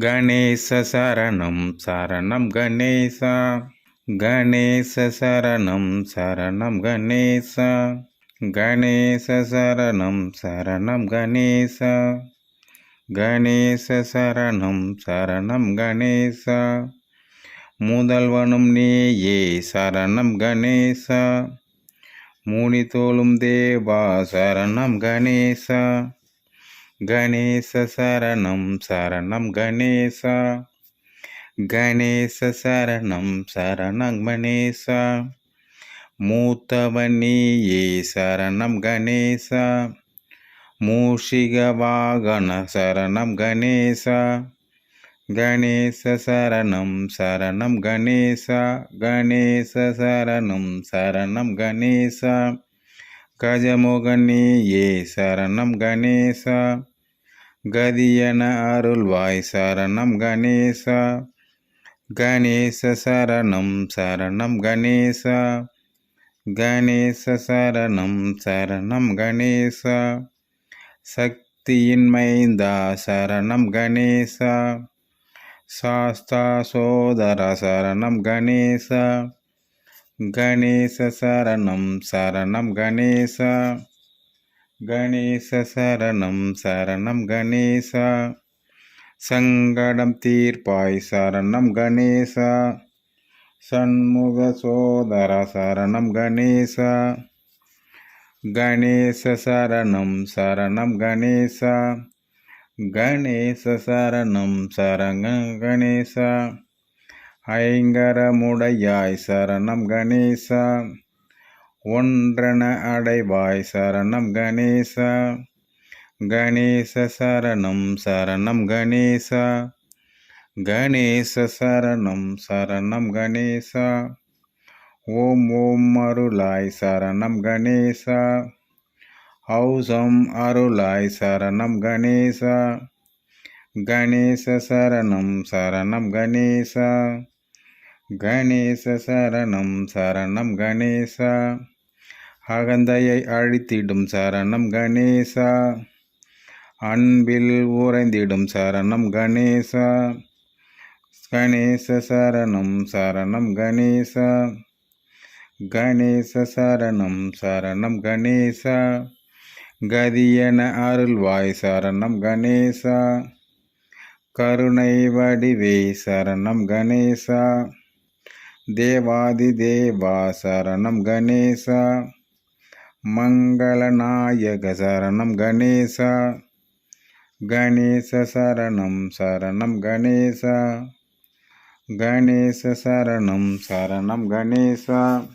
கணேச சரணம் சரணம் கணேசா. கணேச சரணம் சரணம் கணேசா. கணேச சரணம் சரணம் கணேசா. கணேச சரணம் சரணம் கணேசா. முதல்வனும் நீயே சரணம் கணேசா. மூனி தோளும் தேவா சரணம் கணேசா. கணேச சரணம் சரணம் கணேசா. கணேச சரணம் சரணம் கணேசா. மூத்தவனியே சரணம் கணேசா. மூஷிக வாகன சரணம் கணேசா. கணேச சரணம் சரணம் கணேசா. கணேச சரணம் சரணம் கணேசா. கஜமுகனியே சரணம் கணேசா. கதியன அருள்வாய் சரணம் கணேசா. கணேச சரணம் சரணம் கணேசா. கணேச சரணம் சரணம் கணேசா. சக்தியின் மைந்தா சரணம் கணேசா. சாஸ்தா சோதர சரணம் கணேசா. கணேச சரணம் சரணம் கணேசா. கணேச சரணம் சரணம் கணேசா. சங்கடம் தீர்ப்பாய் சரணம் கணேசா. சண்முக சோதர சரணம் கணேசா. கணேச சரணம் சரணம் கணேசா. கணேச சரணம் சரண கணேசா. ஐங்கரமுடையாய் சரணம் கணேசா. ஒன்றன அடைவாய் சரணம் கணேசா. கணேச சரணம் சரணம் கணேசா. கணேச சரணம் சரணம் கணேசா. ஓம் ஓம் அருளாய் சரணம் கணேசா. ஹௌசம் அருளாய் சரணம் கணேசா. கணேச சரணம் சரணம் கணேசா. கணேச சரணம் சரணம் கணேசா. அகந்தையை அழித்திடும் சரணம் கணேசா. அன்பில் உறைந்திடும் சரணம் கணேசா. கணேச சரணம் சரணம் கணேசா. கணேச சரணம் சரணம் கணேசா. கதியன அருள்வாய் சரணம் கணேசா. கருணை வடிவே சரணம் கணேசா. தேவாதி தேவா சரணம் கணேசா. மங்களநாயக சரணம் கணேசா. கணேச சரணம் சரணம் கணேசா. கணேச சரணம் சரணம் கணேசா.